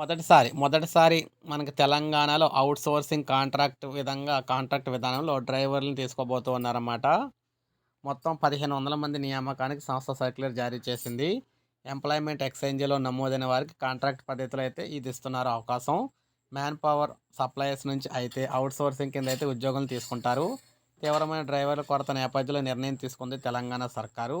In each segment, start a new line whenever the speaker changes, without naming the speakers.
మొదటిసారి మొదటిసారి మనకి తెలంగాణలో అవుట్ సోర్సింగ్ కాంట్రాక్ట్ విధంగా కాంట్రాక్ట్ విధానంలో డ్రైవర్లను తీసుకోబోతూ ఉన్నారన్నమాట మొత్తం పదిహేను వందల మంది నియామకానికి సంస్థ సర్క్యులర్ జారీ చేసింది. ఎంప్లాయ్మెంట్ ఎక్స్చేంజ్లో నమోదైన వారికి కాంట్రాక్ట్ పద్ధతిలో అయితే ఇది ఇస్తున్నారు అవకాశం. మ్యాన్ పవర్ సప్లయర్స్ నుంచి అయితే అవుట్ సోర్సింగ్ కింద అయితే ఉద్యోగులు తీసుకుంటారు. తీవ్రమైన డ్రైవర్ల కొరత నేపథ్యంలో నిర్ణయం తీసుకుంది తెలంగాణ సర్కారు.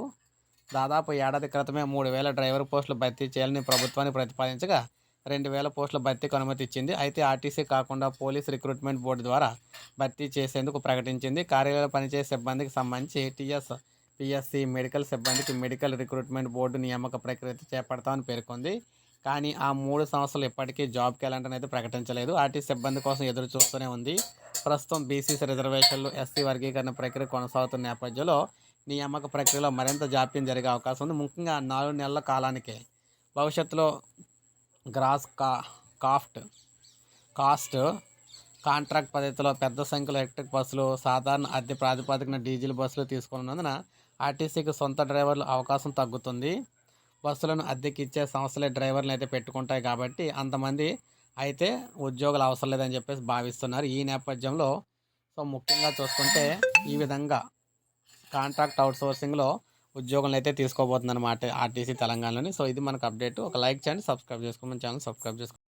దాదాపు ఏడాది క్రితమే మూడు వేల డ్రైవర్ పోస్టులు భర్తీ చేయాలని ప్రభుత్వాన్ని ప్రతిపాదించగా రెండు వేల పోస్టుల భర్తీకి అనుమతి ఇచ్చింది. అయితే ఆర్టీసీ కాకుండా పోలీస్ రిక్రూట్మెంట్ బోర్డు ద్వారా భర్తీ చేసేందుకు ప్రకటించింది. కార్యాలయంలో పనిచేసే సిబ్బందికి సంబంధించి టీఎస్ పిఎస్సి మెడికల్ సిబ్బందికి మెడికల్ రిక్రూట్మెంట్ బోర్డు నియామక ప్రక్రియ చేపడతామని పేర్కొంది. కానీ ఆ మూడు సంవత్సరాలు ఇప్పటికీ జాబ్ క్యాలెండర్ అయితే ప్రకటించలేదు. ఆర్టీ సిబ్బంది కోసం ఎదురు చూస్తూనే ఉంది. ప్రస్తుతం బీసీసీ రిజర్వేషన్లు ఎస్సీ వర్గీకరణ ప్రక్రియ కొనసాగుతున్న నేపథ్యంలో నియామక ప్రక్రియలో మరింత జాప్యం జరిగే అవకాశం ఉంది. ముఖ్యంగా నాలుగు నెలల కాలానికే. భవిష్యత్తులో గ్రాస్ కా కాఫ్ట్ కాస్ట్ కాంట్రాక్ట్ పద్ధతిలో పెద్ద సంఖ్యలో ఎలక్ట్రిక్ బస్సులు సాధారణ అద్దె ప్రాతిపదికన డీజిల్ బస్సులు తీసుకున్నందున ఆర్టీసీకి సొంత డ్రైవర్లు అవకాశం తగ్గుతుంది. బస్సులను అద్దెకి ఇచ్చే సంస్థలే డ్రైవర్లు అయితే పెట్టుకుంటాయి కాబట్టి అంతమంది అయితే ఉద్యోగులు అవసరం లేదని చెప్పేసి భావిస్తున్నారు. ఈ నేపథ్యంలో సో ముఖ్యంగా చూసుకుంటే ఈ విధంగా కాంట్రాక్ట్ అవుట్సోర్సింగ్లో ఉద్యోగంలో అయితే తీసుకోబోతుంది అనమాట ఆర్టీసీ తెలంగాణలోని. సో ఇది మనకు అప్డేట్. ఒక లైక్ చేయండి సబ్స్క్రైబ్ చేసుకోమని ఛానల్ సబ్స్క్రైబ్ చేసుకోండి.